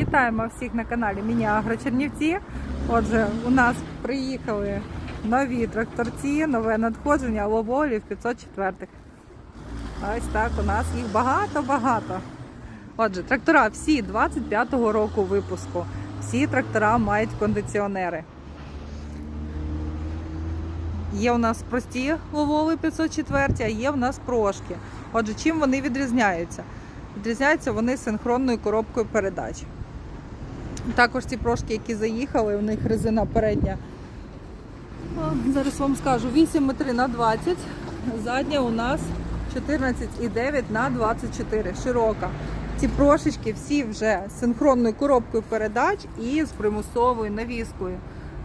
Вітаємо всіх на каналі Міні Агро Чернівці. Отже, у нас приїхали нові тракторці, нове надходження ловолів 504. Ось так у нас їх багато-багато. Отже, трактора всі 25-го року випуску. Всі трактора мають кондиціонери. Є у нас прості ловоли 504, а є у нас прошки. Отже, чим вони відрізняються? Відрізняються вони синхронною коробкою передач. Також ці прошки, які заїхали, у них резина передня. Зараз вам скажу 8,3 на 20. Задня у нас 14,9 на 24. Широка. Ці прошечки всі вже з синхронною коробкою передач і з примусовою навіскою.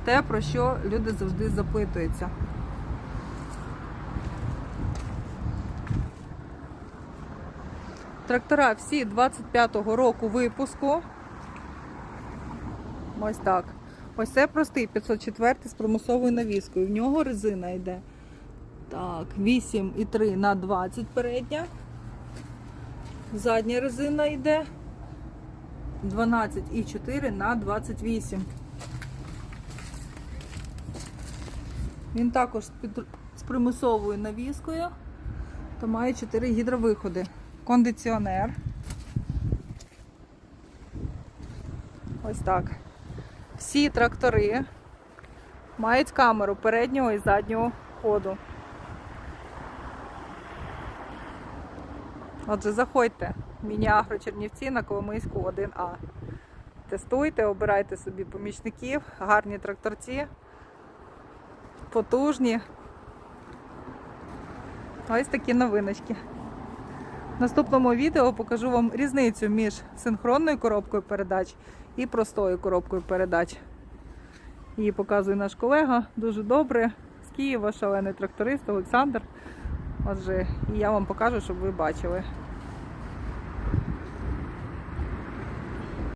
Те, про що люди завжди запитуються. Трактора всі 25-го року випуску. Ось так. Ось це простий 504 з примусовою навіскою. В нього резина йде. Так, 8,3 на 20 передня. Задня резина йде 12,4 на 28. Він також з примусовою навіскою та має 4 гідровиходи. Кондиціонер. Ось так. Всі трактори мають камеру переднього і заднього ходу. Отже, заходьте Міні-Агро Чернівці на Коломийську 1А. Тестуйте, обирайте собі помічників, гарні тракторці, потужні. Ось такі новиночки. Наступному відео покажу вам різницю між синхронною коробкою передач і простою коробкою передач. Її показує наш колега дуже добре з Києва, шалений тракторист Олександр. Отже, і я вам покажу, щоб ви бачили.